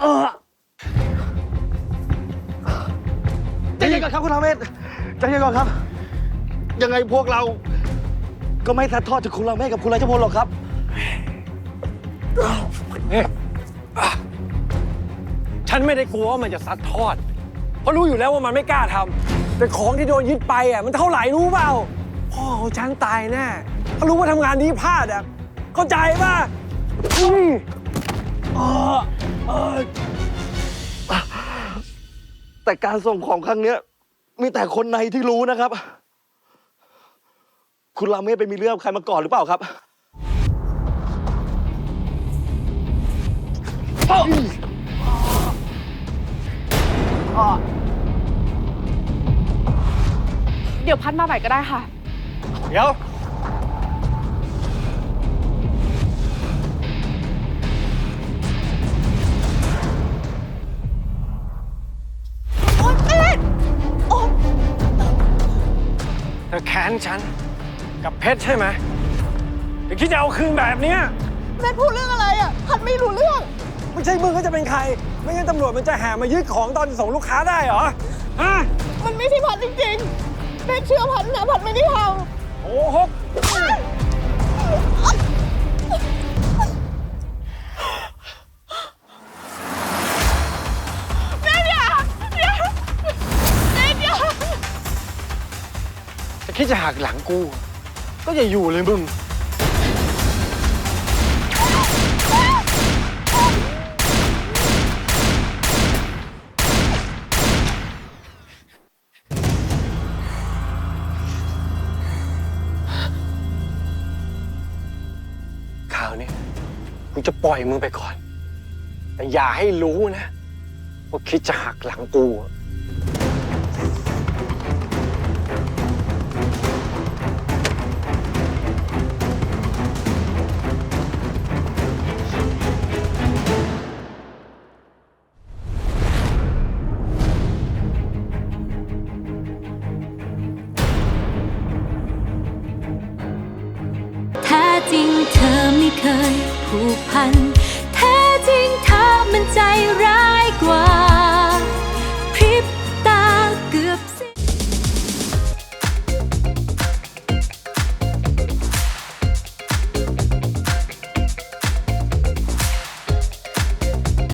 เออใจเย็นก่อนครับคุณราเมศใจเย็นก่อนครับ ยังไงพวกเราก็ไม่ทัดทอดจากคุณราเมศกับคุณราชพลหรอกครับนี่อะฉันไม่ได้กลัวว่ามันจะซัดทอด เพราะรู้อยู่แล้วว่ามันไม่กล้าทำแต่ของที่โดนยึดไปอะมันเท่าไหร่รู้เปล่าพ่อของฉันตายแน่เขารู้ว่าทำงานนี้พลาดอะเข้าใจป่ะอืม แต่การส่งของครั้งเนี้ย มีแต่คนในที่รู้นะครับ คุณราเมศไปมีเรื่องกับใครมาก่อนหรือเปล่าครับ เดี๋ยวพัดมาใหม่ก็ได้ค่ะ เดี๋ยว เธอแค้นฉัน กับเพชรใช่ไหมเดี๋ยวคิดจะเอาคืนแบบเนี้ยแม่พูดเรื่องอะไรอะพัดไม่รู้เรื่อง ไม่ใช่มึงก็จะเป็นใคร ไม่งั้นตำรวจมันจะแห่มายึดของตอนส่งลูกค้าได้เหรอฮะมันไม่ใช่พัดจริงๆแม่เชื่อพัดนะพัดไม่ได้ทโอ้หก จะคิดจะหักหลังกู ก็อย่าอยู่เลยมึง คราวนี้กูจะปล่อยมึงไปก่อน แต่อย่าให้รู้นะ ว่าคิดจะหักหลังกูอะ จริงเธอไม่เคยผูกพัน แท้จริงเธอ